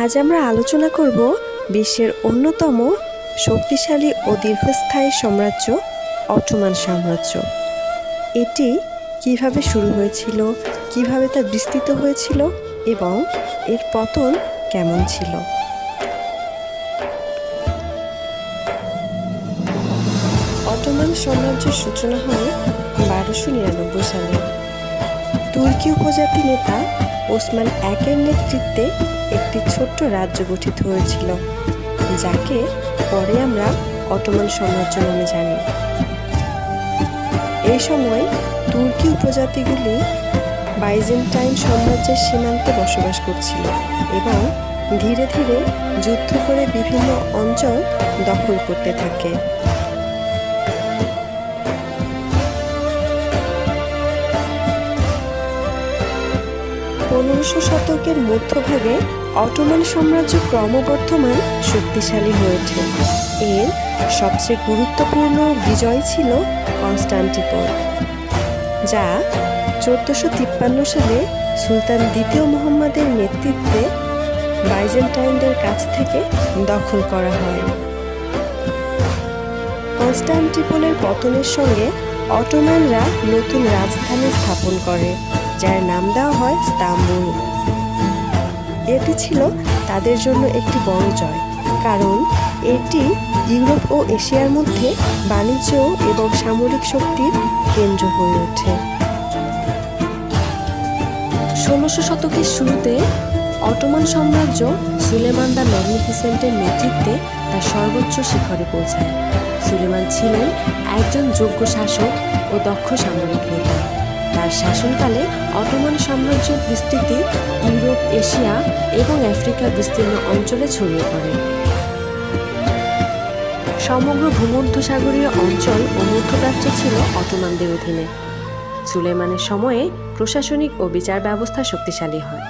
আজ আমরা আলোচনা করব বিশ্বের অন্যতম শক্তিশালী ও দীর্ঘস্থায়ী সাম্রাজ্য, অটোমান সাম্রাজ্য। এটি কীভাবে শুরু হয়েছিল, কীভাবে তা বিস্তৃত হয়েছিল এবং এর পতন কেমন ছিল? অটোমান সাম্রাজ্যের সূচনা হয় বারোশো নিরানব্বই সালে। তুর্কি উপজাতি নেতা ওসমান একের নেতৃত্বে একটি ছোট্ট রাজ্য গঠিত হয়েছিল, যাকে পরে আমরা অটোমান সাম্রাজ্য নামে জানি। এই সময় তুর্কি উপজাতিগুলি বাইজেন্টাইন সাম্রাজ্যের সীমান্তে বসবাস করছিল এবং ধীরে ধীরে যুদ্ধ করে বিভিন্ন অঞ্চল দখল করতে থাকে। পনেরোশো শতকের মধ্যভাগে অটোমান সাম্রাজ্য ক্রমবর্ধমান শক্তিশালী হয়ে ওঠে। এর সবচেয়ে গুরুত্বপূর্ণ বিজয় ছিল কনস্টান্টিপল যা চোদ্দোশো তিপ্পান্ন সালে সুলতান দ্বিতীয় মোহাম্মদের নেতৃত্বে বাইজেন্টাইনদের কাছ থেকে দখল করা হয়। কনস্টান্টিপলের পতনের সঙ্গে অটোম্যানরা নতুন রাজধানী স্থাপন করে। যার নাম দেওয়া হয় স্তাম্বুল। এটি ছিল তাদের জন্য একটি বড় জয়, কারণ এটি ইউরোপ ও এশিয়ার মধ্যে বাণিজ্য এবং সামরিক শক্তির কেন্দ্র হয়ে ওঠে। ষোলোশো শতকের শুরুতে অটোমান সাম্রাজ্য সুলেমান দ্য ম্যাগনিফিসেন্টের নেতৃত্বে তার সর্বোচ্চ শিখরে পৌঁছায়। সুলেমান ছিলেন একজন যোগ্য শাসক ও দক্ষ সামরিক নেতা। তার শাসনকালে অটোমান সাম্রাজ্যের বিস্তৃতি, ইউরোপ, এশিয়া এবং আফ্রিকার বিস্তীর্ণ অঞ্চলে ছড়িয়ে পড়ে। সমগ্র ভূমধ্যসাগরীয় অঞ্চল ও মধ্যপ্রাচ্য ছিল অটোমানদের অধীনে। সুলেমানের সময়ে প্রশাসনিক ও বিচার ব্যবস্থা শক্তিশালী হয়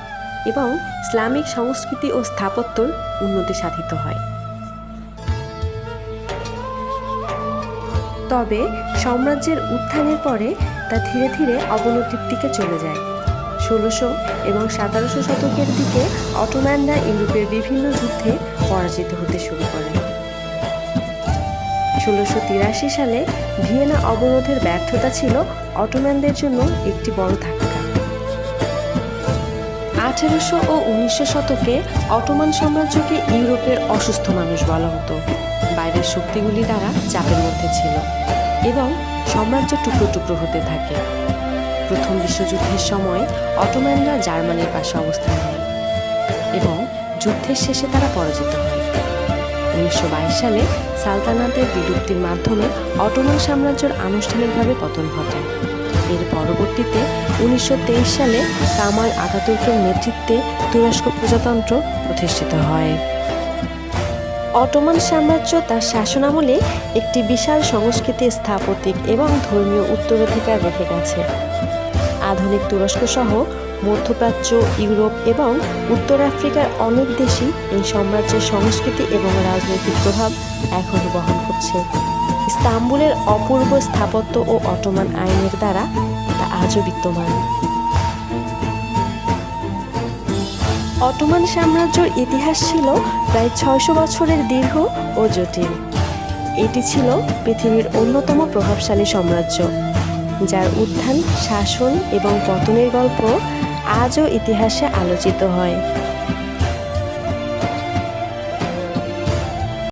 এবং ইসলামিক সংস্কৃতি ও স্থাপত্যর উন্নতি সাধিত হয়। তবে সাম্রাজ্যের উত্থানের পরে তা ধীরে ধীরে অবনতির দিকে চলে যায়। ষোলোশো এবং সতেরোশো শতকের দিকে অটোম্যানরা ইউরোপের বিভিন্ন যুদ্ধে পরাজিত হতে শুরু করে। ষোলোশো সালে ভিয়েনা অবরোধের ব্যর্থতা ছিল অটোম্যানদের জন্য একটি বড় ধাক্কা। আঠেরোশো ও উনিশশো শতকে অটোমান সাম্রাজ্যকে ইউরোপের অসুস্থ মানুষ বলা হতো। বাইরের শক্তিগুলি দ্বারা চাপের মধ্যে ছিল এবং সাম্রাজ্য টুকরো টুকরো হতে থাকে। প্রথম বিশ্বযুদ্ধের সময় অটোম্যানরা জার্মানির পাশে অবস্থান নেয় এবং যুদ্ধের শেষে তারা পরাজিত হয়। উনিশশো বাইশ সালে সালতানাতের বিলুপ্তির মাধ্যমে অটোমান সাম্রাজ্যের আনুষ্ঠানিকভাবে পতন ঘটে। এর পরবর্তীতে উনিশশো তেইশ সালে কামাল আতাতুর্কের নেতৃত্বে তুরস্ক প্রজাতন্ত্র প্রতিষ্ঠিত হয়। অটোমান সাম্রাজ্য তার শাসনামলে একটি বিশাল সংস্কৃতি স্থাপত্যিক এবং ধর্মীয় উত্তরাধিকার রেখে গেছে। আধুনিক তুরস্ক সহ মধ্যপ্রাচ্য, ইউরোপ এবং উত্তর আফ্রিকার অনেক দেশই এই সাম্রাজ্যের সংস্কৃতি এবং রাজনৈতিক প্রভাব এখনও বহন করছে। ইস্তাম্বুলের অপূর্ব স্থাপত্য ও অটোমান আইনের দ্বারা তা আজও বিদ্যমান। অটোমান সাম্রাজ্যের ইতিহাস ছিল প্রায় ছয়শো বছরের দীর্ঘ ও জটিল। এটি ছিল পৃথিবীর অন্যতম প্রভাবশালী সাম্রাজ্য, যার উত্থান, শাসন এবং পতনের গল্প আজও ইতিহাসে আলোচিত হয়।